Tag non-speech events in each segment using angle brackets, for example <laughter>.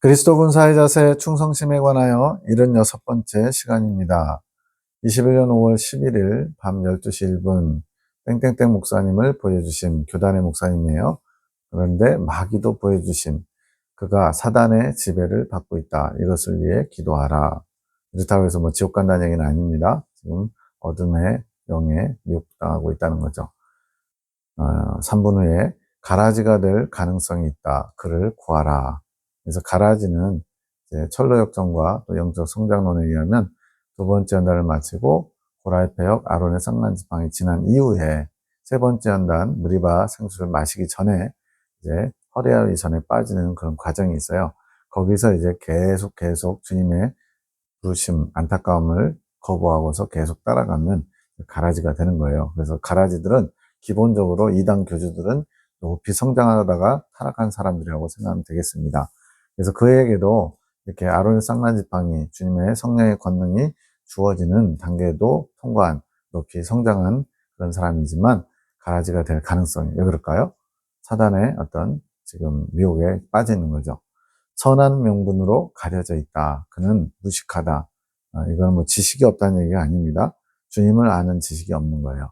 그리스도 군사의 자세 충성심에 관하여 76번째 시간입니다. 21년 5월 11일 밤 12시 1분 땡땡땡 목사님을 보여주신 교단의 목사님이에요. 그런데 마귀도 보여주신 그가 사단의 지배를 받고 있다. 이것을 위해 기도하라. 이렇다고 해서 뭐 지옥 간다는 얘기는 아닙니다. 지금 어둠의 영에 미혹당하고 있다는 거죠. 어, 3분 후에 가라지가 될 가능성이 있다. 그를 구하라. 그래서 가라지는 철로역정과 또 영적 성장론에 의하면 두 번째 연단을 마치고 고라이페역 아론의 쌍난지팡이 지난 이후에 세 번째 연단 무리바 생수를 마시기 전에 이제 허리아리 전에 빠지는 그런 과정이 있어요. 거기서 이제 계속 계속 주님의 부르심, 안타까움을 거부하고서 계속 따라가면 가라지가 되는 거예요. 그래서 가라지들은 기본적으로 이단 교주들은 높이 성장하다가 타락한 사람들이라고 생각하면 되겠습니다. 그래서 그에게도 이렇게 아론의 쌍난지팡이 주님의 성령의 권능이 주어지는 단계도 통과한 높이 성장한 그런 사람이지만 가라지가 될 가능성이 왜 그럴까요? 사단의 어떤 지금 미혹에 빠져 있는 거죠. 선한 명분으로 가려져 있다. 그는 무식하다. 아, 이건 뭐 지식이 없다는 얘기가 아닙니다. 주님을 아는 지식이 없는 거예요.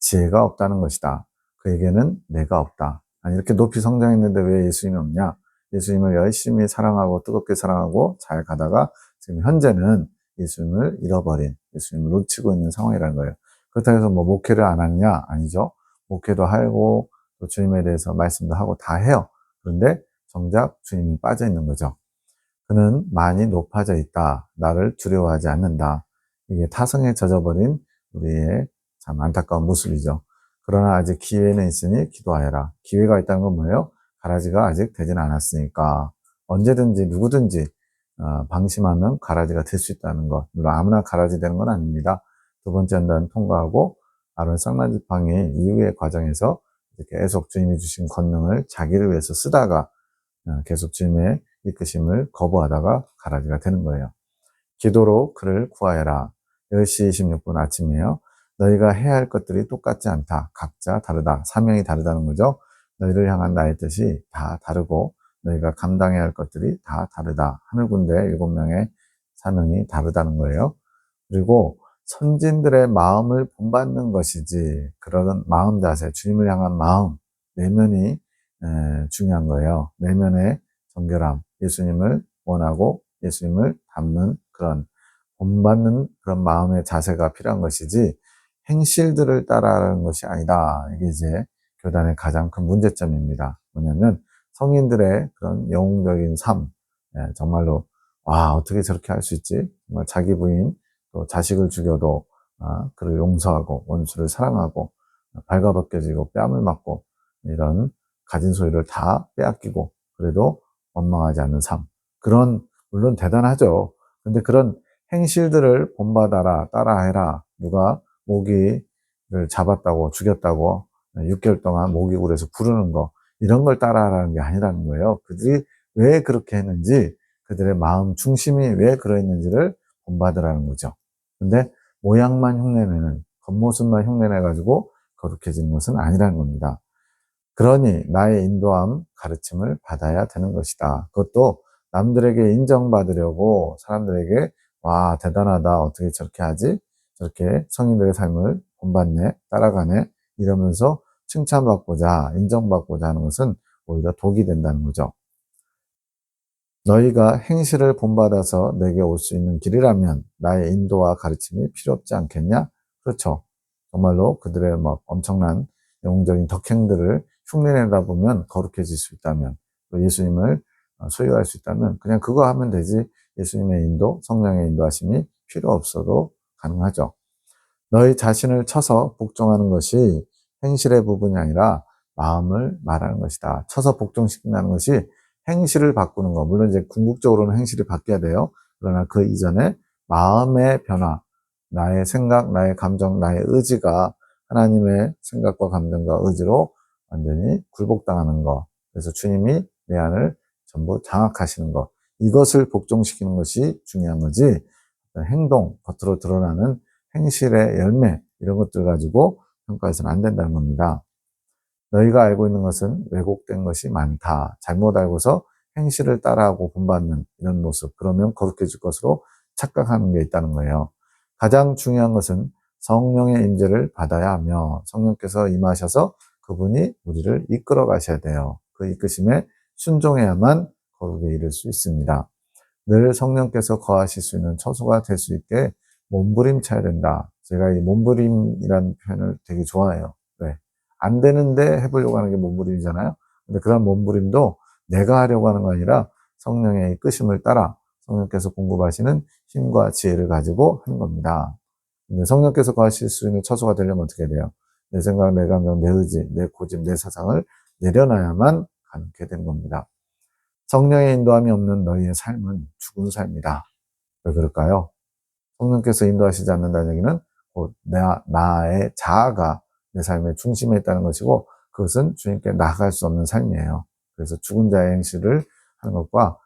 지혜가 없다는 것이다. 그에게는 내가 없다. 아니, 이렇게 높이 성장했는데 왜 예수님이 없냐? 예수님을 열심히 사랑하고 뜨겁게 사랑하고 잘 가다가 지금 현재는 예수님을 잃어버린, 예수님을 놓치고 있는 상황이라는 거예요. 그렇다고 해서 뭐 목회를 안 하느냐? 아니죠. 목회도 하고 또 주님에 대해서 말씀도 하고 다 해요. 그런데 정작 주님이 빠져 있는 거죠. 그는 많이 높아져 있다. 나를 두려워하지 않는다. 이게 타성에 젖어버린 우리의 참 안타까운 모습이죠. 그러나 아직 기회는 있으니 기도하여라. 기회가 있다는 건 뭐예요? 가라지가 아직 되지는 않았으니까 언제든지 누구든지 어, 방심하면 가라지가 될 수 있다는 것. 물론 아무나 가라지 되는 건 아닙니다. 두 번째 연단 통과하고 아론 쌍난지팡이 이후의 과정에서 계속 주님이 주신 권능을 자기를 위해서 쓰다가 어, 계속 주님의 이끄심을 거부하다가 가라지가 되는 거예요. 기도로 그를 구하여라. 10시 26분 아침이에요. 너희가 해야 할 것들이 똑같지 않다. 각자 다르다. 사명이 다르다는 거죠. 너희를 향한 나의 뜻이 다 다르고 너희가 감당해야 할 것들이 다 다르다. 하늘 군대 일곱 명의 사명이 다르다는 거예요. 그리고 선진들의 마음을 본받는 것이지 그런 마음 자세, 주님을 향한 마음, 내면이 중요한 거예요. 내면의 정결함, 예수님을 원하고 예수님을 닮는 그런 본받는 그런 마음의 자세가 필요한 것이지 행실들을 따라하는 것이 아니다. 이게 이제 교단의 가장 큰 문제점입니다. 뭐냐면 성인들의 그런 영웅적인 삶, 예, 정말로 와 어떻게 저렇게 할 수 있지? 정말 자기 부인 또 자식을 죽여도 아, 그를 용서하고 원수를 사랑하고 발가벗겨지고 뺨을 맞고 이런 가진 소유를 다 빼앗기고 그래도 원망하지 않는 삶. 그런 물론 대단하죠. 근데 그런 행실들을 본받아라, 따라해라. 누가 모기를 잡았다고 죽였다고 6개월 동안 모기굴에서 부르는 거 이런 걸 따라하라는 게 아니라는 거예요. 그들이 왜 그렇게 했는지 그들의 마음 중심이 왜 그러했는지를 본받으라는 거죠. 근데 모양만 흉내내는 겉모습만 흉내내 가지고 거룩해지는 것은 아니라는 겁니다. 그러니 나의 인도함 가르침을 받아야 되는 것이다. 그것도 남들에게 인정받으려고 사람들에게 와 대단하다 어떻게 저렇게 하지 저렇게 성인들의 삶을 본받네 따라가네 이러면서 칭찬받고자 인정받고자 하는 것은 오히려 독이 된다는 거죠. 너희가 행실을 본받아서 내게 올 수 있는 길이라면 나의 인도와 가르침이 필요 없지 않겠냐? 그렇죠. 정말로 그들의 막 엄청난 영웅적인 덕행들을 흉내내다 보면 거룩해질 수 있다면 또 예수님을 소유할 수 있다면 그냥 그거 하면 되지 예수님의 인도, 성령의 인도하심이 필요 없어도 가능하죠. 너희 자신을 쳐서 복종하는 것이 행실의 부분이 아니라 마음을 말하는 것이다. 쳐서 복종시킨다는 것이 행실을 바꾸는 거. 물론 이제 궁극적으로는 행실이 바뀌어야 돼요. 그러나 그 이전에 마음의 변화, 나의 생각, 나의 감정, 나의 의지가 하나님의 생각과 감정과 의지로 완전히 굴복당하는 거. 그래서 주님이 내 안을 전부 장악하시는 것. 이것을 복종시키는 것이 중요한 거지. 행동, 겉으로 드러나는 행실의 열매, 이런 것들 가지고 평가해서는 안 된다는 겁니다. 너희가 알고 있는 것은 왜곡된 것이 많다. 잘못 알고서 행실을 따라하고 본받는 이런 모습, 그러면 거룩해질 것으로 착각하는 게 있다는 거예요. 가장 중요한 것은 성령의 임재를 받아야 하며 성령께서 임하셔서 그분이 우리를 이끌어 가셔야 돼요. 그 이끄심에 순종해야만 거룩에 이를 수 있습니다. 늘 성령께서 거하실 수 있는 처소가 될 수 있게 몸부림쳐야 된다. 제가 이 몸부림이라는 표현을 되게 좋아해요. 왜? 안 되는데 해보려고 하는 게 몸부림이잖아요. 근데 그런 몸부림도 내가 하려고 하는 거 아니라 성령의 이끄심을 따라 성령께서 공급하시는 힘과 지혜를 가지고 하는 겁니다. 근데 성령께서 거하실 수 있는 처소가 되려면 어떻게 돼요? 내 생각, 내 감정, 내 의지, 내 고집, 내 사상을 내려놔야만 가능하게 되는 겁니다. 성령의 인도함이 없는 너희의 삶은 죽은 삶이다. 왜 그럴까요? 성령께서 인도하시지 않는다는 얘기는 곧 나, 나의 자아가 내 삶의 중심에 있다는 것이고 그것은 주님께 나아갈 수 없는 삶이에요. 그래서 죽은 자의 행실을 하는 것과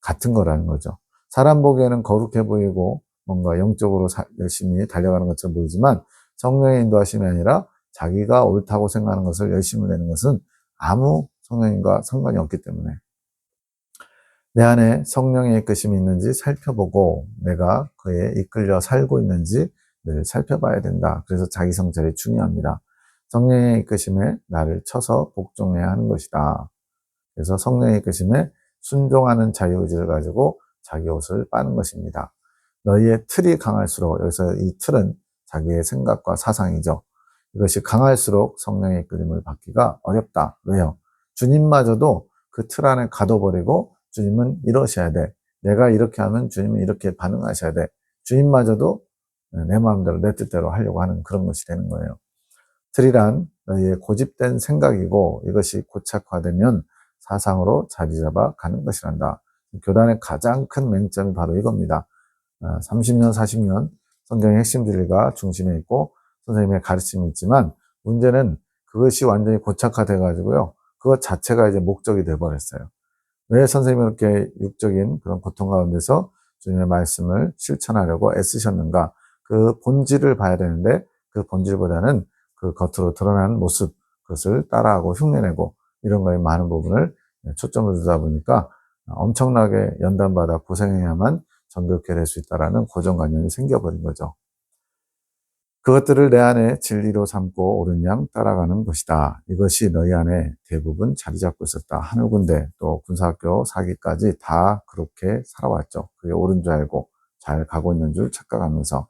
같은 거라는 거죠. 사람 보기에는 거룩해 보이고 뭔가 영적으로 사, 열심히 달려가는 것처럼 보이지만 성령의 인도하심이 아니라 자기가 옳다고 생각하는 것을 열심히 내는 것은 아무 성령님과 상관이 없기 때문에 내 안에 성령의 이끄심이 있는지 살펴보고 내가 그에 이끌려 살고 있는지 늘 살펴봐야 된다. 그래서 자기 성찰이 중요합니다. 성령의 이끄심에 나를 쳐서 복종해야 하는 것이다. 그래서 성령의 이끄심에 순종하는 자유의지를 가지고 자기 옷을 빠는 것입니다. 너희의 틀이 강할수록 여기서 이 틀은 자기의 생각과 사상이죠. 이것이 강할수록 성령의 이끌림을 받기가 어렵다. 왜요? 주님마저도 그 틀 안에 가둬버리고 주님은 이러셔야 돼. 내가 이렇게 하면 주님은 이렇게 반응하셔야 돼. 주님마저도 내 마음대로 내 뜻대로 하려고 하는 그런 것이 되는 거예요. 틀이란 너희의 고집된 생각이고 이것이 고착화되면 사상으로 자리 잡아 가는 것이란다. 교단의 가장 큰 맹점이 바로 이겁니다. 30년, 40년 성경의 핵심 진리가 중심에 있고 선생님의 가르침이 있지만 문제는 그것이 완전히 고착화돼 가지고요. 그것 자체가 이제 목적이 돼 버렸어요. 왜 선생님이 그렇게 육적인 그런 고통 가운데서 주님의 말씀을 실천하려고 애쓰셨는가? 그 본질을 봐야 되는데 그 본질보다는 그 겉으로 드러나는 모습, 그것을 따라하고 흉내내고 이런 거에 많은 부분을 초점을 두다 보니까 엄청나게 연단받아 고생해야만 정겹게 될수 있다라는 고정관념이 생겨버린 거죠. 그것들을 내 안에 진리로 삼고 옳은 양 따라가는 것이다. 이것이 너희 안에 대부분 자리 잡고 있었다. 하늘군대 또 군사학교 사기까지 다 그렇게 살아왔죠. 그게 옳은 줄 알고 잘 가고 있는 줄 착각하면서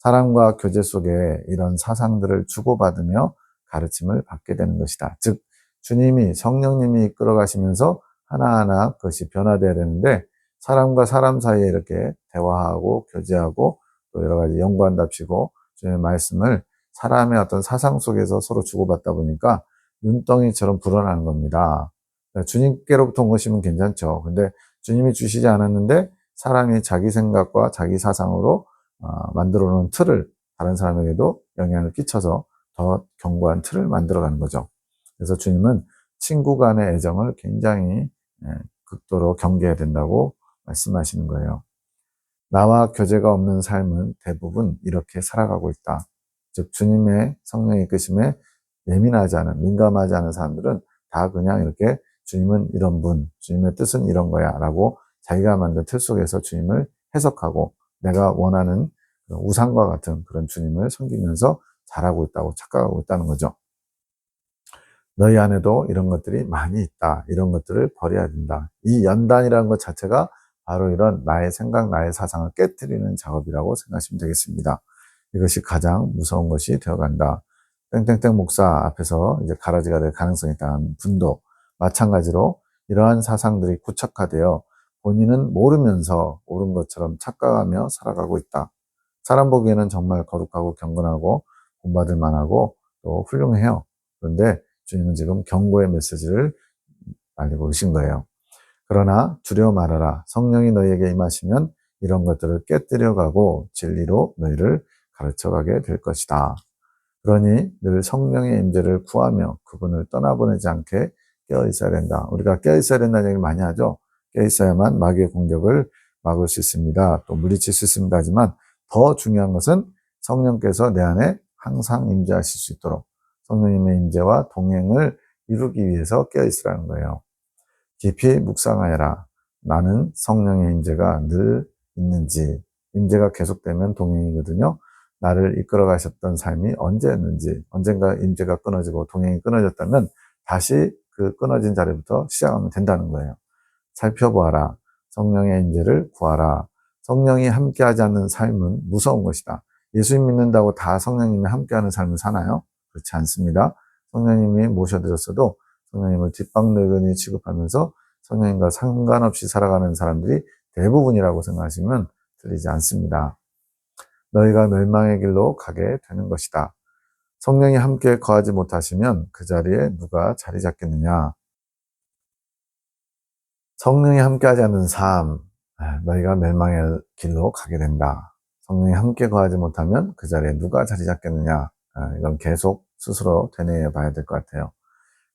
사람과 교제 속에 이런 사상들을 주고받으며 가르침을 받게 되는 것이다. 즉 주님이 성령님이 이끌어 가시면서 하나하나 그것이 변화되어야 되는데 사람과 사람 사이에 이렇게 대화하고 교제하고 또 여러 가지 연구한답시고 주님의 말씀을 사람의 어떤 사상 속에서 서로 주고받다 보니까 눈덩이처럼 불어나는 겁니다. 그러니까 주님께로부터 온 것이면 괜찮죠. 근데 주님이 주시지 않았는데 사람이 자기 생각과 자기 사상으로 어, 만들어 놓은 틀을 다른 사람에게도 영향을 끼쳐서 더 견고한 틀을 만들어 가는 거죠. 그래서 주님은 친구 간의 애정을 굉장히 예, 극도로 경계해야 된다고 말씀하시는 거예요. 나와 교제가 없는 삶은 대부분 이렇게 살아가고 있다. 즉 주님의 성령의 이끄심에 예민하지 않은 민감하지 않은 사람들은 다 그냥 이렇게 주님은 이런 분, 주님의 뜻은 이런 거야 라고 자기가 만든 틀 속에서 주님을 해석하고 내가 원하는 우상과 같은 그런 주님을 섬기면서 잘하고 있다고 착각하고 있다는 거죠. 너희 안에도 이런 것들이 많이 있다. 이런 것들을 버려야 된다. 이 연단이라는 것 자체가 바로 이런 나의 생각, 나의 사상을 깨뜨리는 작업이라고 생각하시면 되겠습니다. 이것이 가장 무서운 것이 되어간다. 땡땡땡 목사 앞에서 이제 가라지가 될 가능성이 있다는 분도 마찬가지로 이러한 사상들이 구착화되어 본인은 모르면서 옳은 것처럼 착각하며 살아가고 있다. 사람 보기에는 정말 거룩하고 경건하고 본받을 만하고 또 훌륭해요. 그런데 주님은 지금 경고의 메시지를 알리고 계신 거예요. 그러나 두려워 말아라. 성령이 너희에게 임하시면 이런 것들을 깨뜨려가고 진리로 너희를 가르쳐가게 될 것이다. 그러니 늘 성령의 임재를 구하며 그분을 떠나보내지 않게 깨어 있어야 된다. 우리가 깨어 있어야 된다는 얘기를 많이 하죠. 깨어 있어야만 마귀의 공격을 막을 수 있습니다. 또 물리칠 수 있습니다. 하지만 더 중요한 것은 성령께서 내 안에 항상 임재하실 수 있도록 성령님의 임재와 동행을 이루기 위해서 깨어 있으라는 거예요. 깊이 묵상하여라. 나는 성령의 임재가 늘 있는지 임재가 계속되면 동행이거든요. 나를 이끌어 가셨던 삶이 언제였는지 언젠가 임재가 끊어지고 동행이 끊어졌다면 다시 그 끊어진 자리부터 시작하면 된다는 거예요. 살펴보아라. 성령의 임재를 구하라. 성령이 함께하지 않는 삶은 무서운 것이다. 예수님 믿는다고 다 성령님이 함께하는 삶을 사나요? 그렇지 않습니다. 성령님이 모셔드렸어도 성령님을 뒷방르근히 취급하면서 성령님과 상관없이 살아가는 사람들이 대부분이라고 생각하시면 틀리지 않습니다. 너희가 멸망의 길로 가게 되는 것이다. 성령이 함께 거하지 못하시면 그 자리에 누가 자리 잡겠느냐? 성령이 함께하지 않는 삶, 아, 너희가 멸망의 길로 가게 된다. 성령이 함께 거하지 못하면 그 자리에 누가 자리 잡겠느냐? 아, 이건 계속 스스로 되뇌어 봐야 될 것 같아요.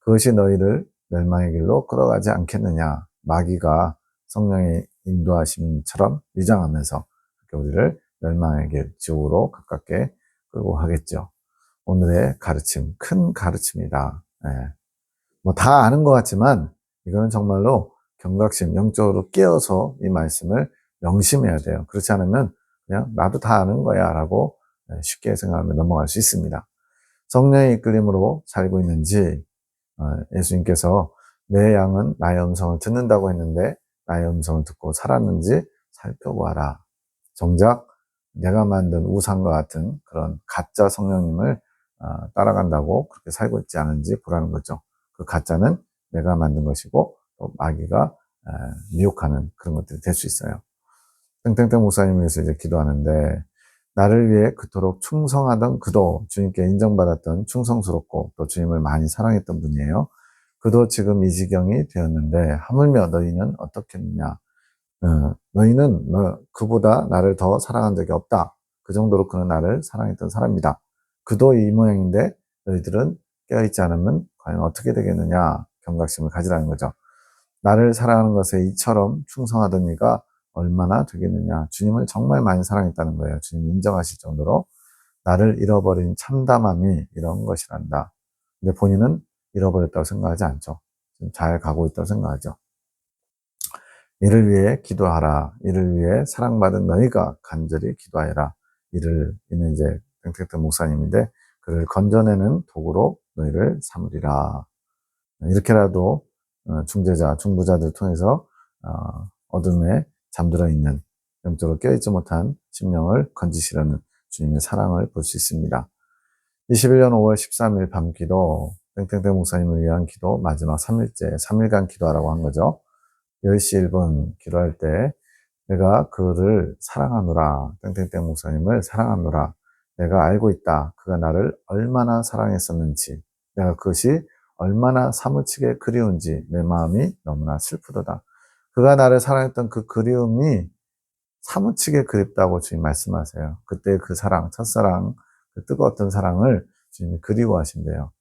그것이 너희를 멸망의 길로 끌어가지 않겠느냐? 마귀가 성령의 인도하심처럼 위장하면서 우리를 멸망의 길, 지옥으로 가깝게 끌고 가겠죠. 오늘의 가르침, 큰 가르침이다. 예. 뭐다 아는 것 같지만 이거는 정말로 경각심, 영적으로 깨어서 이 말씀을 명심해야 돼요. 그렇지 않으면 그냥 나도 다 아는 거야 라고 예, 쉽게 생각하면 넘어갈 수 있습니다. 성령의 이끌림으로 살고 있는지 어, 예수님께서 내 양은 나의 음성을 듣는다고 했는데 나의 음성을 듣고 살았는지 살펴보아라. 정작 내가 만든 우상과 같은 그런 가짜 성령님을 어, 따라간다고 그렇게 살고 있지 않은지 보라는 거죠. 그 가짜는 내가 만든 것이고 또 마귀가 미혹하는 그런 것들이 될 수 있어요. 땡땡땡 목사님 위해서 이제 기도하는데 나를 위해 그토록 충성하던 그도 주님께 인정받았던 충성스럽고 또 주님을 많이 사랑했던 분이에요. 그도 지금 이 지경이 되었는데 하물며 너희는 어떻겠느냐? 어, 너희는 너, 그보다 나를 더 사랑한 적이 없다. 그 정도로 그는 나를 사랑했던 사람이다. 그도 이 모양인데 너희들은 깨어있지 않으면 과연 어떻게 되겠느냐? 경각심을 가지라는 거죠. 나를 사랑하는 것에 이처럼 충성하던 이가 얼마나 되겠느냐. 주님을 정말 많이 사랑했다는 거예요. 주님 인정하실 정도로 나를 잃어버린 참담함이 이런 것이란다. 근데 본인은 잃어버렸다고 생각하지 않죠. 잘 가고 있다고 생각하죠. 이를 위해 기도하라. 이를 위해 사랑받은 너희가 간절히 기도하여라. 이를, 이는 이제 땡땡땡 목사님인데, 그를 건져내는 도구로 너희를 삼으리라. 이렇게라도 어, 중재자, 중부자들 통해서 어, 어둠에 잠들어 있는 영적으로 깨어있지 못한 심령을 건지시려는 주님의 사랑을 볼 수 있습니다. 21년 5월 13일 밤 기도, 땡땡땡 목사님을 위한 기도, 마지막 3일째, 3일간 기도하라고 한 거죠. 10시 1분 기도할 때 내가 그를 사랑하노라. 땡땡땡 목사님을 사랑하노라. 내가 알고 있다. 그가 나를 얼마나 사랑했었는지, 내가 그것이 얼마나 사무치게 그리운지 내 마음이 너무나 슬프도다. 그가 나를 사랑했던 그 그리움이 사무치게 그립다고 주님 말씀하세요. 그때 그 사랑, 첫사랑, 그 뜨거웠던 사랑을 주님이 그리워하신대요.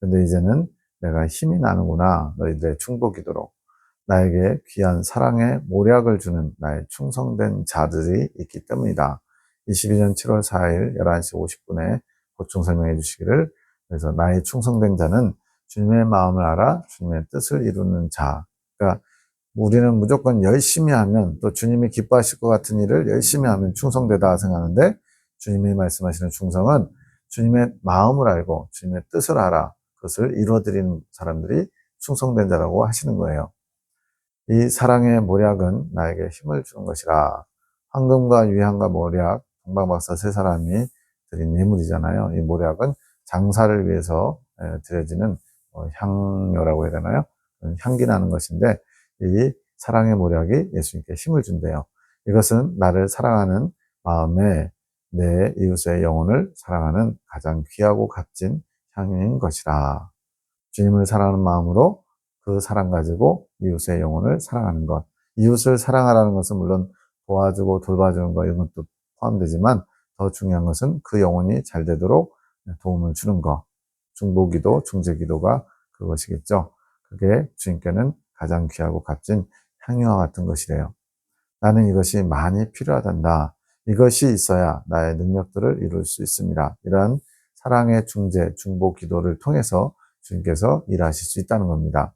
근데 이제는 내가 힘이 나는구나. 너희들의 충복이도록. 나에게 귀한 사랑의 모략을 주는 나의 충성된 자들이 있기 때문이다. 22년 7월 4일 11시 50분에 보충 설명해 주시기를 그래서 나의 충성된 자는 주님의 마음을 알아 주님의 뜻을 이루는 자. 그러니까 우리는 무조건 열심히 하면 또 주님이 기뻐하실 것 같은 일을 열심히 하면 충성되다 생각하는데 주님이 말씀하시는 충성은 주님의 마음을 알고 주님의 뜻을 알아 그것을 이루어드리는 사람들이 충성된 자라고 하시는 거예요. 이 사랑의 모략은 나에게 힘을 주는 것이라. 황금과 유향과 모략, 동방박사 세 사람이 드린 예물이잖아요. 이 모략은 장사를 위해서 드려지는 어, 향료라고 해야 되나요? 향기 나는 것인데 이 사랑의 모략이 예수님께 힘을 준대요. 이것은 나를 사랑하는 마음에 내 이웃의 영혼을 사랑하는 가장 귀하고 값진 향인 것이라. 주님을 사랑하는 마음으로 그 사랑 가지고 이웃의 영혼을 사랑하는 것. 이웃을 사랑하라는 것은 물론 도와주고 돌봐주는 것 이런 것도 포함되지만 더 중요한 것은 그 영혼이 잘 되도록 도움을 주는 것. 중보기도, 중재기도가 그것이겠죠. 그게 주님께는 가장 귀하고 값진 향유와 같은 것이래요. 나는 이것이 많이 필요하단다. 이것이 있어야 나의 능력들을 이룰 수 있습니다. 이러한 사랑의 중재, 중보 기도를 통해서 주님께서 일하실 수 있다는 겁니다.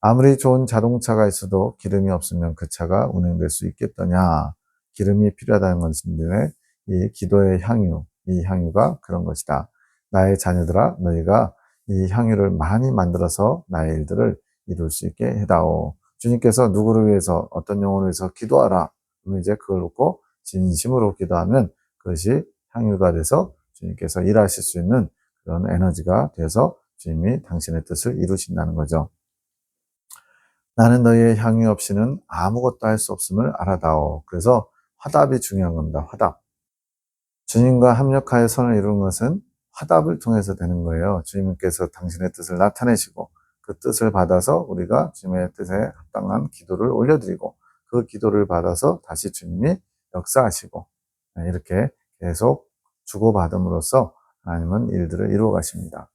아무리 좋은 자동차가 있어도 기름이 없으면 그 차가 운행될 수 있겠더냐. 기름이 필요하다는 것인데 이 기도의 향유, 이 향유가 그런 것이다. 나의 자녀들아 너희가 이 향유를 많이 만들어서 나의 일들을 이룰 수 있게 해다오. 주님께서 누구를 위해서 어떤 영혼을 위해서 기도하라. 그러면 이제 그걸 놓고 진심으로 기도하면 그것이 향유가 돼서 주님께서 일하실 수 있는 그런 에너지가 돼서 주님이 당신의 뜻을 이루신다는 거죠. 나는 너희의 향유 없이는 아무것도 할 수 없음을 알아다오. 그래서 화답이 중요한 겁니다. 화답. 주님과 합력하여 선을 이루는 것은 화답을 통해서 되는 거예요. 주님께서 당신의 뜻을 나타내시고 그 뜻을 받아서 우리가 주님의 뜻에 합당한 기도를 올려드리고 그 기도를 받아서 다시 주님이 역사하시고 네, 이렇게 계속 주고받음으로써 하나님은 일들을 이루어 가십니다.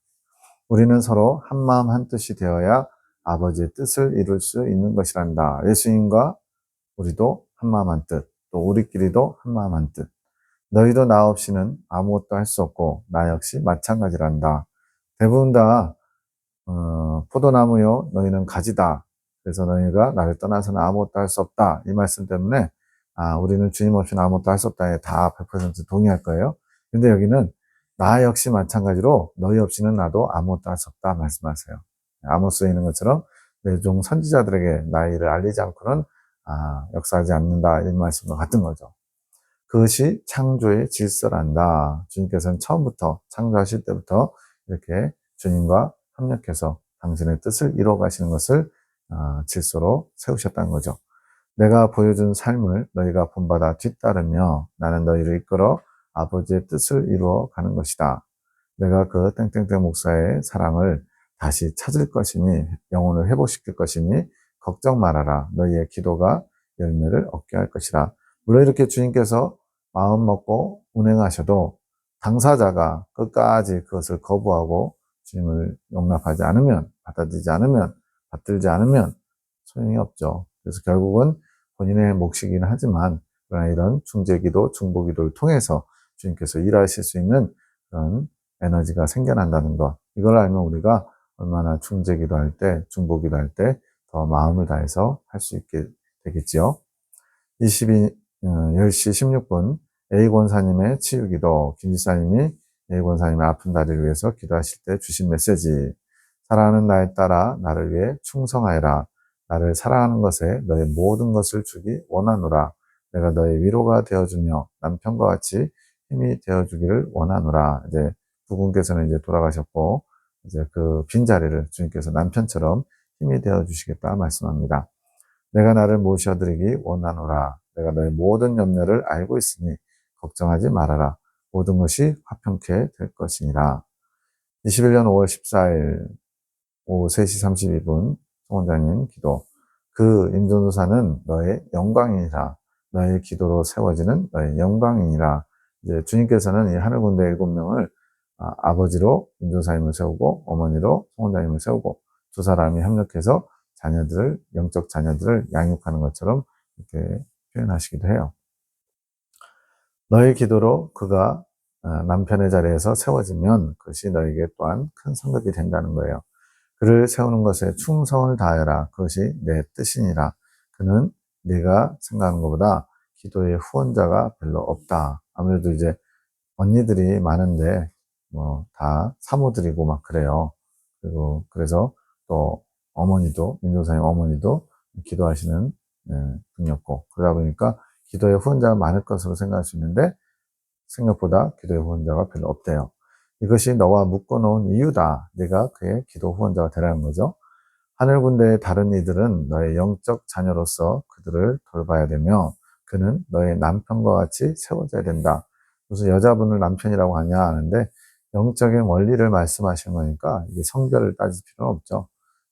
우리는 서로 한마음 한뜻이 되어야 아버지의 뜻을 이룰 수 있는 것이란다. 예수님과 우리도 한마음 한뜻, 또 우리끼리도 한마음 한뜻. 너희도 나 없이는 아무것도 할 수 없고 나 역시 마찬가지란다. 대부분 다 어, 포도나무요 너희는 가지다. 그래서 너희가 나를 떠나서는 아무것도 할 수 없다. 이 말씀 때문에 아, 우리는 주님 없이는 아무것도 할 수 없다에 다 100% 동의할 거예요. 근데 여기는 나 역시 마찬가지로 너희 없이는 나도 아무것도 할 수 없다 말씀하세요. 아모스에 있는 것처럼 내종 선지자들에게 일을 알리지 않고는 아, 역사하지 않는다 이 말씀과 같은 거죠. 그것이 창조의 질서란다. 주님께서는 처음부터 창조하실 때부터 이렇게 주님과 협력해서 당신의 뜻을 이루어 가시는 것을 아, 질서로 세우셨다는 거죠. 내가 보여준 삶을 너희가 본받아 뒤따르며 나는 너희를 이끌어 아버지의 뜻을 이루어 가는 것이다. 내가 그 땡땡땡 목사의 사랑을 다시 찾을 것이니 영혼을 회복시킬 것이니 걱정 말아라. 너희의 기도가 열매를 얻게 할 것이라. 물론 이렇게 주님께서 마음 먹고 운행하셔도 당사자가 끝까지 그것을 거부하고 주님을 용납하지 않으면 받아들이지 않으면 받들지 않으면 소용이 없죠. 그래서 결국은 본인의 몫이긴 하지만 그러나 이런 중재기도 중보기도를 통해서 주님께서 일하실 수 있는 그런 에너지가 생겨난다는 것 이걸 알면 우리가 얼마나 중재기도 할 때, 중보기도 할 때 더 마음을 다해서 할 수 있게 되겠지요. 22, 10시 16분 A 권사님의 치유기도, 김 지사님이 A 권사님의 아픈 다리를 위해서 기도하실 때 주신 메시지. 사랑하는 나에 따라 나를 위해 충성하여라. 나를 사랑하는 것에 너의 모든 것을 주기 원하노라. 내가 너의 위로가 되어주며 남편과 같이 힘이 되어주기를 원하노라. 이제 부군께서는 이제 돌아가셨고 이제 그 빈자리를 주님께서 남편처럼 힘이 되어 주시겠다 말씀합니다. 내가 나를 모셔드리기 원하노라. 내가 너의 모든 염려를 알고 있으니 걱정하지 말아라. 모든 것이 화평케 될 것이니라. 21년 5월 14일 오후 3시 32분 송원장님 기도. 그 임전도사는 너의 영광이니라. 너의 기도로 세워지는 너의 영광이니라. 이제 주님께서는 이 하늘 군대 일곱 명을 아, 버지로 임조사님을 세우고 어머니로 송원장님을 세우고 두 사람이 협력해서 자녀들을 영적 자녀들을 양육하는 것처럼 이렇게 표현하시기도 해요. 너의 기도로 그가 아, 남편의 자리에서 세워지면 그것이 너에게 또한 큰 성급이 된다는 거예요. 그를 세우는 것에 충성을 다해라. 그것이 내 뜻이니라. 그는 내가 생각하는 것보다 기도의 후원자가 별로 없다. 아무래도 이제 언니들이 많은데 뭐 다 사모드리고 막 그래요. 그리고 그래서 또 어머니도 민도사님 어머니도 기도하시는 예, 분이었고 그러다 보니까 기도의 후원자가 많을 것으로 생각할 수 있는데 생각보다 기도의 후원자가 별로 없대요. 이것이 너와 묶어놓은 이유다. 네가 그의 기도 후원자가 되라는 거죠. 하늘 군대의 다른 이들은 너의 영적 자녀로서 그들을 돌봐야 되며 그는 너의 남편과 같이 세워져야 된다. 무슨 여자분을 남편이라고 하냐 하는데 영적인 원리를 말씀하시는 거니까 이게 성별을 따질 필요는 없죠.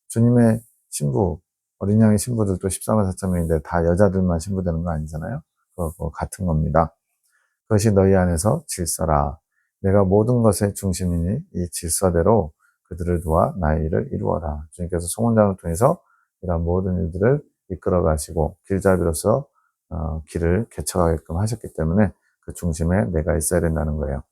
주님의 신부, 어린 양의 신부들도 14만 4천 명인데 다 여자들만 신부되는 거 아니잖아요. 그거 같은 겁니다. 그것이 너희 안에서 질서라. 내가 모든 것의 중심이니 이 질서대로 그들을 도와 일을 이루어라. 주님께서 송원장을 통해서 이런 모든 일들을 이끌어 가시고 길잡이로서 어, 길을 개척하게끔 하셨기 때문에 그 중심에 내가 있어야 된다는 거예요.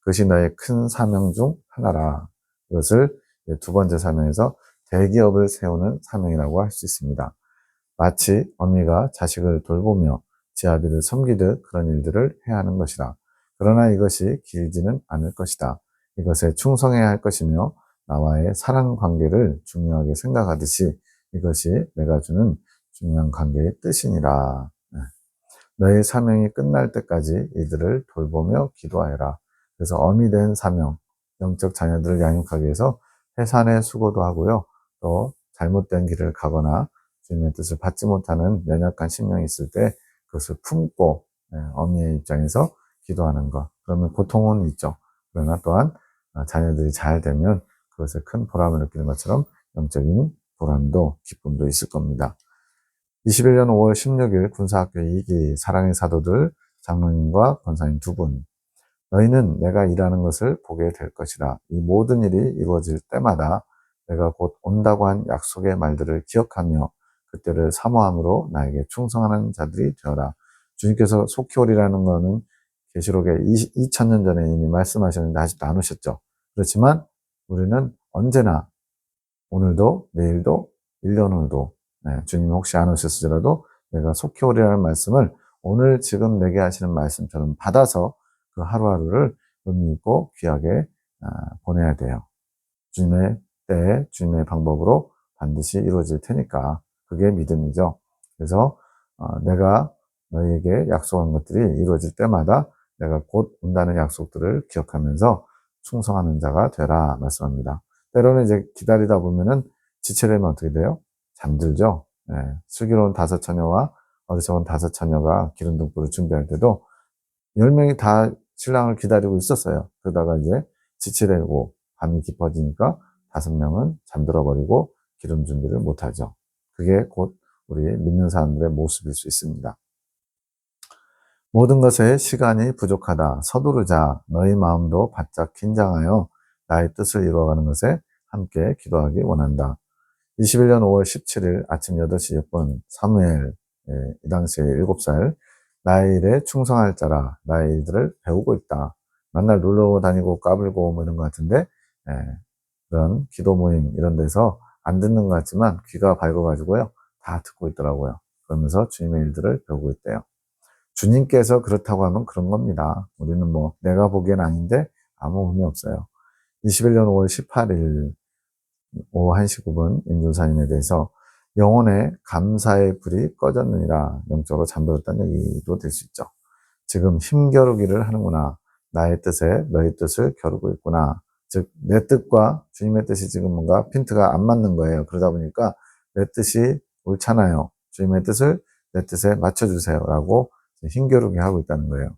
그것이 너의 큰 사명 중 하나라. 이것을 두 번째 사명에서 대기업을 세우는 사명이라고 할 수 있습니다. 마치 어미가 자식을 돌보며 지 아비를 섬기듯 그런 일들을 해야 하는 것이다. 그러나 이것이 길지는 않을 것이다. 이것에 충성해야 할 것이며 나와의 사랑 관계를 중요하게 생각하듯이 이것이 내가 주는 중요한 관계의 뜻이니라. 네. 너의 사명이 끝날 때까지 이들을 돌보며 기도하여라. 그래서 어미 된 사명, 영적 자녀들을 양육하기 위해서 해산의 수고도 하고요. 또 잘못된 길을 가거나 주님의 뜻을 받지 못하는 연약한 심령이 있을 때 그것을 품고 예, 어미의 입장에서 기도하는 것. 그러면 고통은 있죠. 그러나 또한 어, 자녀들이 잘 되면 그것에 큰 보람을 느끼는 것처럼 영적인 보람도 기쁨도 있을 겁니다. 21년 5월 16일 군사학교 2기 사랑의 사도들 장로님과 권사님 두 분. 너희는 내가 일하는 것을 보게 될 것이다. 이 모든 일이 이루어질 때마다 내가 곧 온다고 한 약속의 말들을 기억하며 그때를 사모함으로 나에게 충성하는 자들이 되어라. 주님께서 속히 오리라는 것은 계시록에 2000년 전에 이미 말씀하셨는데 아직도 안 오셨죠. 그렇지만 우리는 언제나 오늘도 내일도 1년 후도 네, 주님 혹시 안 오셨을지라도 내가 속히 오리라는 말씀을 오늘 지금 내게 하시는 말씀처럼 받아서 그 하루하루를 의미 있고 귀하게 아, 보내야 돼요. 주님의 때 주님의 방법으로 반드시 이루어질 테니까 그게 믿음이죠. 그래서 어, 내가 너희에게 약속한 것들이 이루어질 때마다 내가 곧 온다는 약속들을 기억하면서 충성하는 자가 되라 말씀합니다. 때로는 이제 기다리다 보면은 지체되면 어떻게 돼요? 잠들죠. 네. 슬기로운 다섯 처녀와 어리석은 다섯 처녀가 기름 등불을 준비할 때도 열 명이 다 신랑을 기다리고 있었어요. 그러다가 이제 지체되고 밤이 깊어지니까 다섯 명은 잠들어 버리고 기름 준비를 못하죠. 그게 곧 우리 믿는 사람들의 모습일 수 있습니다. 모든 것에 시간이 부족하다. 서두르자. 너희 마음도 바짝 긴장하여 나의 뜻을 이루어가는 것에 함께 기도하기 원한다. 21년 5월 17일 아침 8시 6분 사무엘 예, 이 당시에 7살 나의 일에 충성할 자라 나의 일들을 배우고 있다. 맨날 놀러 다니고 까불고 뭐 이런 것 같은데 예, 그런 기도 모임 이런 데서 안 듣는 것 같지만 귀가 밝아가지고요 다 듣고 있더라고요. 그러면서 주님의 일들을 배우고 있대요. 주님께서 그렇다고 하면 그런 겁니다. 우리는 뭐 내가 보기엔 아닌데 아무 의미 없어요. 21년 5월 18일 오후 1시 9분 임준사님에 대해서 영혼의 감사의 불이 꺼졌느니라 영적으로 잠들었다는 얘기도 될 수 있죠. 지금 힘겨루기를 하는구나. 나의 뜻에 너의 뜻을 겨루고 있구나. 즉, 내 뜻과 주님의 뜻이 지금 뭔가 핀트가 안 맞는 거예요. 그러다 보니까 내 뜻이 옳잖아요. 주님의 뜻을 내 뜻에 맞춰주세요. 라고 힘겨루게 하고 있다는 거예요.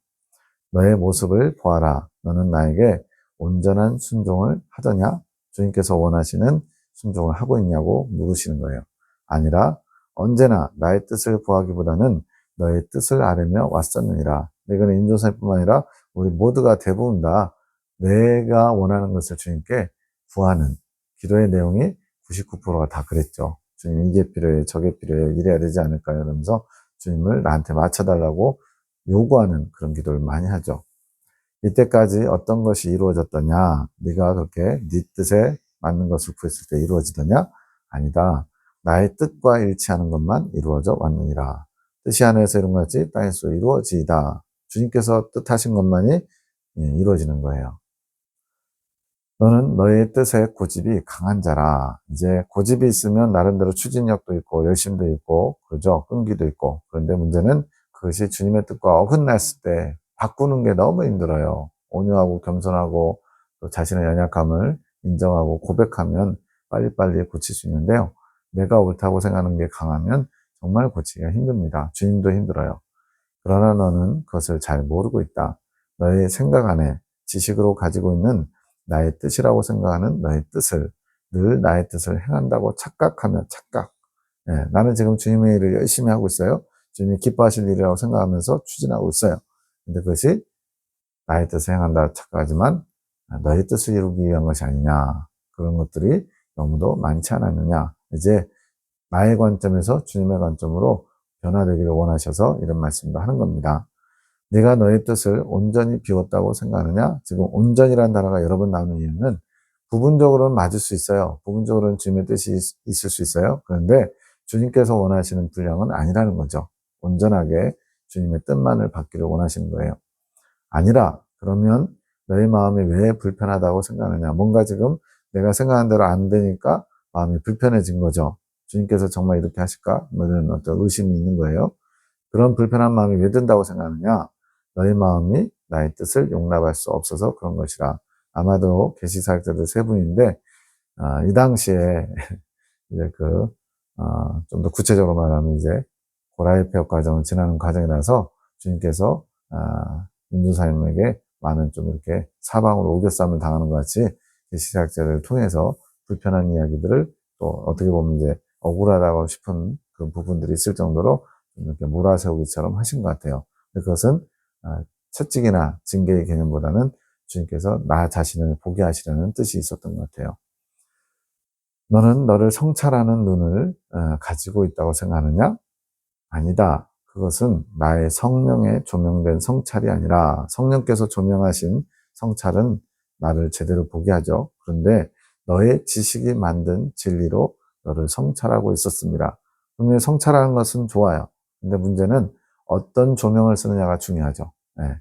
너의 모습을 보아라. 너는 나에게 온전한 순종을 하더냐? 주님께서 원하시는 순종을 하고 있냐고 물으시는 거예요. 아니라 언제나 나의 뜻을 구하기보다는 너의 뜻을 아뢰며 왔었느니라. 이거는 인조사뿐만 아니라 우리 모두가 대부분 다 내가 원하는 것을 주님께 구하는 기도의 내용이 99%가 다 그랬죠. 주님 이게 필요해, 저게 필요해, 이래야 되지 않을까요? 이러면서 주님을 나한테 맞춰달라고 요구하는 그런 기도를 많이 하죠. 이때까지 어떤 것이 이루어졌더냐? 네가 그렇게 네 뜻에 맞는 것을 구했을 때 이루어지더냐? 아니다. 나의 뜻과 일치하는 것만 이루어져 왔느니라. 뜻이 하늘에서 이룬 것이 땅에서 이루어지이다. 주님께서 뜻하신 것만이 예, 이루어지는 거예요. 너는 너의 뜻에 고집이 강한 자라. 이제 고집이 있으면 나름대로 추진력도 있고 열심도 있고 그러죠. 끈기도 있고. 그런데 문제는 그것이 주님의 뜻과 어긋났을 때 바꾸는 게 너무 힘들어요. 온유하고 겸손하고 또 자신의 연약함을 인정하고 고백하면 빨리빨리 고칠 수 있는데요. 내가 옳다고 생각하는 게 강하면 정말 고치기가 힘듭니다. 주님도 힘들어요. 그러나 너는 그것을 잘 모르고 있다. 너의 생각 안에 지식으로 가지고 있는 나의 뜻이라고 생각하는 너의 뜻을 늘 나의 뜻을 행한다고 착각하며 착각. 예, 나는 지금 주님의 일을 열심히 하고 있어요. 주님이 기뻐하실 일이라고 생각하면서 추진하고 있어요. 근데 그것이 나의 뜻을 행한다 착각하지만 너의 뜻을 이루기 위한 것이 아니냐. 그런 것들이 너무도 많지 않았느냐. 이제 나의 관점에서 주님의 관점으로 변화되기를 원하셔서 이런 말씀도 하는 겁니다. 네가 너의 뜻을 온전히 비웠다고 생각하느냐? 지금 온전이라는 단어가 여러 번 나오는 이유는 부분적으로는 맞을 수 있어요. 부분적으로는 주님의 뜻이 있- 있을 수 있어요. 그런데 주님께서 원하시는 분량은 아니라는 거죠. 온전하게 주님의 뜻만을 받기를 원하시는 거예요. 아니라 그러면 너희 마음이 왜 불편하다고 생각하느냐? 뭔가 지금 내가 생각한 대로 안 되니까 마음이 불편해진 거죠. 주님께서 정말 이렇게 하실까? 뭐 이런 어떤 의심이 있는 거예요. 그런 불편한 마음이 왜 든다고 생각하느냐? 너희 마음이 나의 뜻을 용납할 수 없어서 그런 것이라. 아마도 계시사역자들 세 분인데 아, 이 당시에 <laughs> 이제 그좀더 구체적으로 말하면 이제 고라의 폐업 과정을 지나는 과정이라서 주님께서 아, 민주사님에게 많은 좀 이렇게 사방으로 우겨쌈을 당하는 것 같이 계시사역자를 통해서 불편한 이야기들을 또 어떻게 보면 이제 억울하다고 싶은 그런 부분들이 있을 정도로 좀 이렇게 몰아세우기처럼 하신 것 같아요. 그것은 아, 채찍이나 징계의 개념보다는 주님께서 나 자신을 보게 하시려는 뜻이 있었던 것 같아요. 너는 너를 성찰하는 눈을 어, 가지고 있다고 생각하느냐? 아니다. 그것은 나의 성령에 조명된 성찰이 아니라 성령께서 조명하신 성찰은 나를 제대로 보게 하죠. 그런데 너의 지식이 만든 진리로 너를 성찰하고 있었습니다. 분명히 성찰하는 것은 좋아요. 근데 문제는 어떤 조명을 쓰느냐가 중요하죠. 예.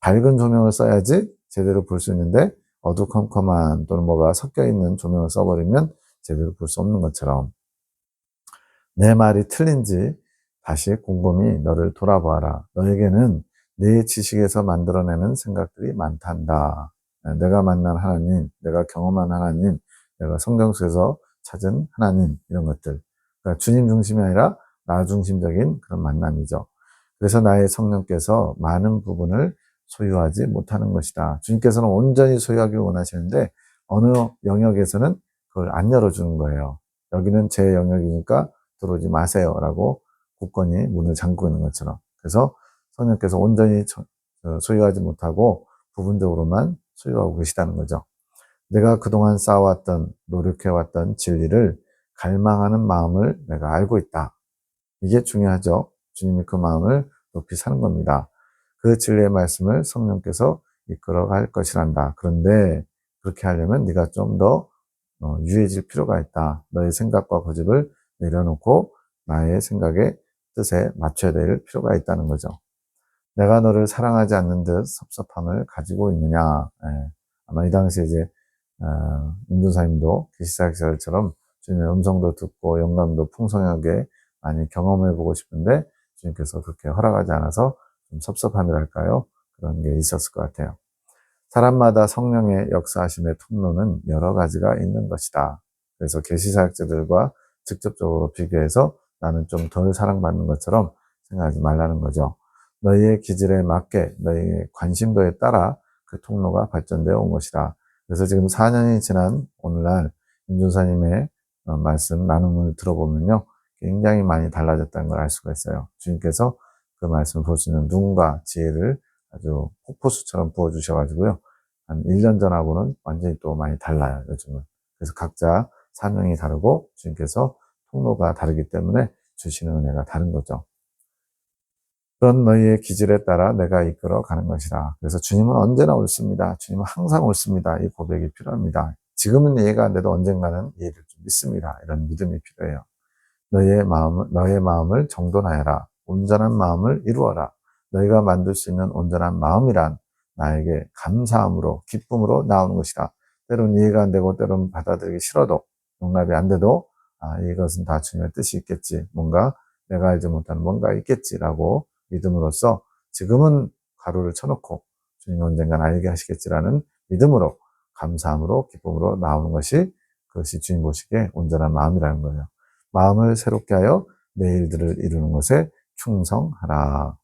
밝은 조명을 써야지 제대로 볼 수 있는데 어두컴컴한 또는 뭐가 섞여 있는 조명을 써버리면 제대로 볼 수 없는 것처럼 내 말이 틀린지 다시 곰곰이 너를 돌아보아라. 너에게는 내 지식에서 만들어내는 생각들이 많단다. 내가 만난 하나님, 내가 경험한 하나님, 내가 성경 속에서 찾은 하나님 이런 것들. 그러니까 주님 중심이 아니라 나 중심적인 그런 만남이죠. 그래서 나의 성령께서 많은 부분을 소유하지 못하는 것이다. 주님께서는 온전히 소유하기를 원하시는데 어느 영역에서는 그걸 안 열어주는 거예요. 여기는 제 영역이니까 들어오지 마세요라고 굳건히 문을 잠그고 있는 것처럼. 그래서 성령께서 온전히 어, 소유하지 못하고 부분적으로만 소유하고 계시다는 거죠. 내가 그동안 쌓아왔던, 노력해왔던 진리를 갈망하는 마음을 내가 알고 있다. 이게 중요하죠. 주님이 그 마음을 높이 사는 겁니다. 그 진리의 말씀을 성령께서 이끌어 갈 것이란다. 그런데 그렇게 하려면 네가 좀더 어, 유해질 필요가 있다. 너의 생각과 고집을 내려놓고 나의 생각에 뜻에 맞춰야 될 필요가 있다는 거죠. 내가 너를 사랑하지 않는 듯 섭섭함을 가지고 있느냐. 예. 아마 이 당시에 이제 어, 임준사님도 계시사역자들처럼 주님의 음성도 듣고 영감도 풍성하게 많이 경험해보고 싶은데 주님께서 그렇게 허락하지 않아서 좀 섭섭함이랄까요? 그런 게 있었을 것 같아요. 사람마다 성령의 역사하심의 통로는 여러 가지가 있는 것이다. 그래서 계시사역자들과 직접적으로 비교해서 나는 좀 덜 사랑받는 것처럼 생각하지 말라는 거죠. 너희의 기질에 맞게 너희의 관심도에 따라 그 통로가 발전되어 온 것이다. 그래서 지금 4년이 지난 오늘날 임준사님의 어, 말씀 나눔을 들어보면요. 굉장히 많이 달라졌다는 걸 알 수가 있어요. 주님께서 그 말씀을 있는 눈과 지혜를 아주 폭포수처럼 부어주셔가지고요. 한 1년 전하고는 완전히 또 많이 달라요, 요즘은. 그래서 각자 사명이 다르고 주님께서 통로가 다르기 때문에 주시는 은혜가 다른 거죠. 그런 너희의 기질에 따라 내가 이끌어 가는 것이다. 그래서 주님은 언제나 옳습니다. 주님은 항상 옳습니다. 이 고백이 필요합니다. 지금은 이해가 안 돼도 언젠가는 이해를 좀 믿습니다. 이런 믿음이 필요해요. 너의 마음을, 너의 마음을 정돈하여라. 온전한 마음을 이루어라. 너희가 만들 수 있는 온전한 마음이란 나에게 감사함으로, 기쁨으로 나오는 것이다. 때론 이해가 안 되고, 때론 받아들이기 싫어도, 용납이 안 돼도, 아, 이것은 다 주님의 뜻이 있겠지. 뭔가 내가 알지 못하는 뭔가 있겠지라고 믿음으로써 지금은 가루를 쳐놓고 주님이 언젠간 알게 하시겠지라는 믿음으로, 감사함으로, 기쁨으로 나오는 것이 그것이 주님 보시기에 온전한 마음이라는 거예요. 마음을 새롭게 하여 내 일들을 이루는 것에 충성하라.